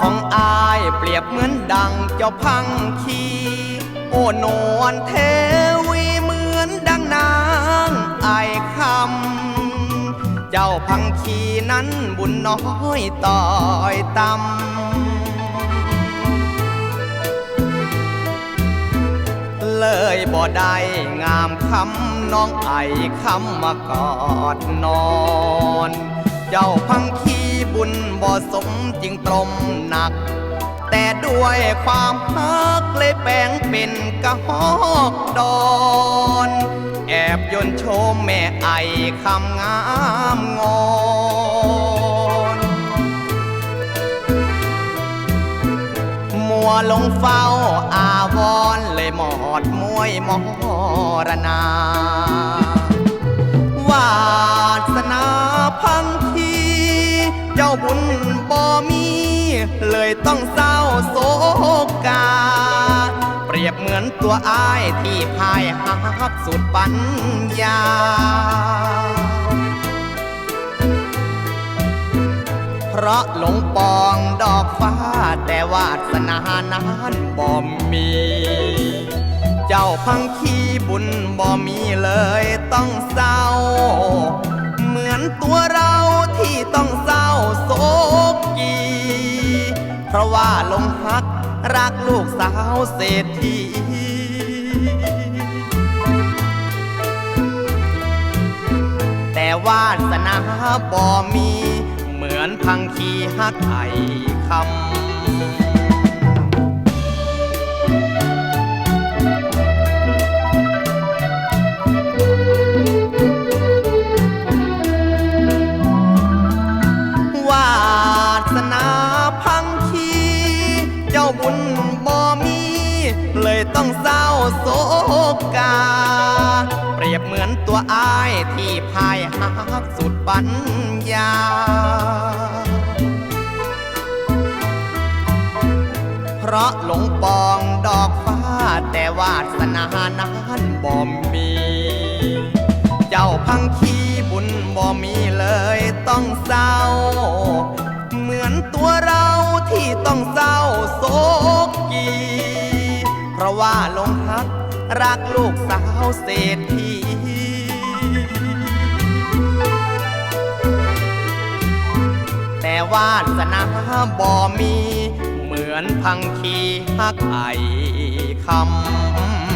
ของอายเปรียบเหมือนดังเจ้าพังคี โอ้นวลเทวีเหมือนดังนางไอคำ เจ้าพังคีนั้นบุญน้อยต่อยตำเลยบ่ได้งามคำน้องไอคำมากอดนอน เจ้าพังคีบุญบ่สมจริงตรมหนัก แต่ด้วยความฮักเลยแปลงเป็นกระหอกดอน แอบยนโชมแม่ไอคำงามงอนมัวลงเฝ้าอาวรณ์เลยหมอดมวยมรณา เลยต้องเศร้าโศกา เปรียบเหมือนตัวอ้ายที่พายหักสุดปัญญาเพราะหลงปองดอกฟ้าแต่วาสนานั้นบ่มี เจ้าพังคีบุญบ่มีเลยต้องเศร้า ราะว่าลงพัก รักลูกสาวเศรษฐีแต่วาสนาบ่มี เหมือนพังคีหักไอคำ เลยต้องเศร้าโศกา เปรียบเหมือนตัวอ้ายที่พายหักสุดปัญญาเพราะหลงปองดอกฟ้า แต่วาสนานั้นบ่มี เจ้าพังคีบุญบ่มีเลยต้องเศร้า เหมือนตัวเรา ว่าลงฮัก รักลูกสาวเศรษฐีแต่วาสนาบ่มี เหมือนพังคีฮักไอคำ